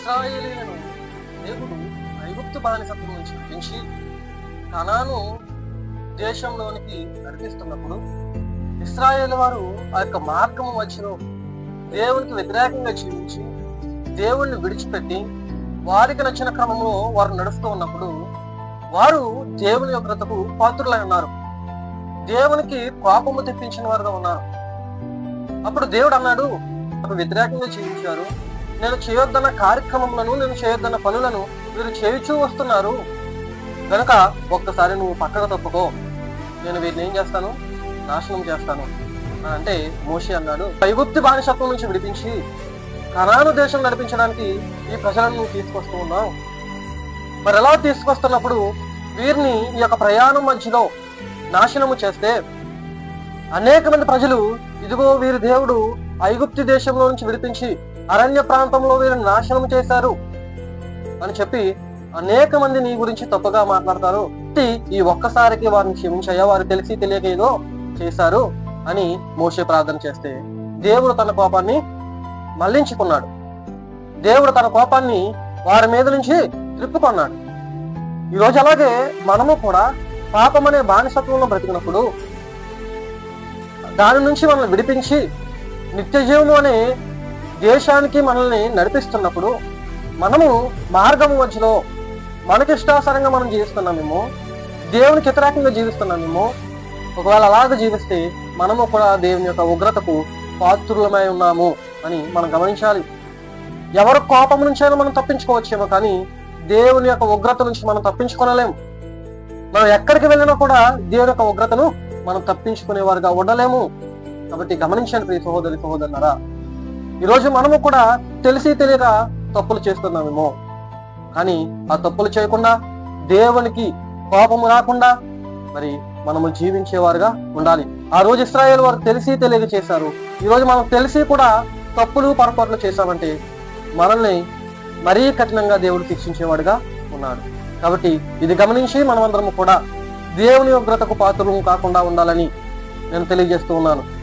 ఇస్రాయేలీలను దేవుడు ఐగుప్తు బానిసత్వం నుంచి విడిపించి కణాను దేశంలోనికి నడిపిస్తున్నప్పుడు ఇస్రాయేల్ వారు ఆ యొక్క మార్గము మధ్యలో దేవునికి వ్యతిరేకంగా జీవించి దేవుణ్ణి విడిచిపెట్టి వారికి నచ్చిన క్రమంలో వారు నడుస్తూ ఉన్నప్పుడు వారు దేవుని యొక్కతకు పాత్రులై ఉన్నారు. దేవునికి కోపము తెప్పించిన వారుగా ఉన్నారు. అప్పుడు దేవుడు అన్నాడు వ్యతిరేకంగా జీవించారు. నేను చేయొద్దన్న కార్యక్రమములను నేను చేయొద్దన్న పనులను మీరు చేయుచూ వస్తున్నారు. కనుక ఒక్కసారి నువ్వు పక్కకు తప్పుకో. నేను వీరిని ఏం చేస్తాను? నాశనం చేస్తాను. అంటే మోషి అన్నాడు ఐగుప్తి బానిసత్వం నుంచి విడిపించి కనాను దేశం నడిపించడానికి ఈ ప్రజలను నువ్వు తీసుకొస్తూ ఉన్నావు. మరి ఎలా తీసుకొస్తున్నప్పుడు వీరిని ఈ యొక్క ప్రయాణం మధ్యలో నాశనము చేస్తే అనేక మంది ప్రజలు ఇదిగో వీరి దేవుడు ఐగుప్తి దేశంలో నుంచి విడిపించి అరణ్య ప్రాంతంలో వీరిని నాశనం చేశారు అని చెప్పి అనేక మంది నీ గురించి తప్పుగా మాట్లాడతారు. ఈ ఒక్కసారికి వారిని క్షమించయ్యా వారు తెలిసి తెలియక ఏదో చేశారు అని మోసే ప్రార్థన చేస్తే దేవుడు తన కోపాన్ని మళ్ళించుకున్నాడు. దేవుడు తన కోపాన్ని వారి మీద నుంచి త్రిప్పుకున్నాడు. ఈరోజు అలాగే మనము కూడా పాపం అనే బానిసత్వంలో బ్రతికినప్పుడు దాని నుంచి మనల్ని విడిపించి నిత్య జీవము అనే దేశానికి మనల్ని నడిపిస్తున్నప్పుడు మనము మార్గము మధ్యలో మనకిష్టాసరంగా మనం జీవిస్తున్నామేమో దేవునికి వ్యతిరేకంగా జీవిస్తున్నామేమో ఒకవేళ అలాగ జీవిస్తే మనము కూడా దేవుని యొక్క ఉగ్రతకు పాత్రులమై ఉన్నాము అని మనం గమనించాలి. ఎవరి కోపం నుంచైనా మనం తప్పించుకోవచ్చేమో కానీ దేవుని యొక్క ఉగ్రత నుంచి మనం తప్పించుకోనలేము మనం ఎక్కడికి వెళ్ళినా కూడా దేవుని యొక్క ఉగ్రతను మనం తప్పించుకునేవారుగా ఉండలేము. కాబట్టి గమనించండి ప్రియ సహోదరి సహోదరులారా ఈరోజు మనము కూడా తెలిసి తెలియక తప్పులు చేస్తున్నామేమో. కానీ ఆ తప్పులు చేయకుండా దేవునికి కోపము రాకుండా మరి మనము జీవించేవారుగా ఉండాలి. ఆ రోజు ఇస్రాయేల్ వారు తెలిసి తెలియక చేశారు. ఈరోజు మనం తెలిసి కూడా తప్పులు పొరపాట్లు చేశామంటే మనల్ని మరీ కఠినంగా దేవుడు శిక్షించేవాడుగా ఉన్నాడు. కాబట్టి ఇది గమనించి మనమందరము కూడా దేవుని ఉగ్రతకు పాత్రలు కాకుండా ఉండాలని నేను తెలియజేస్తూ ఉన్నాను.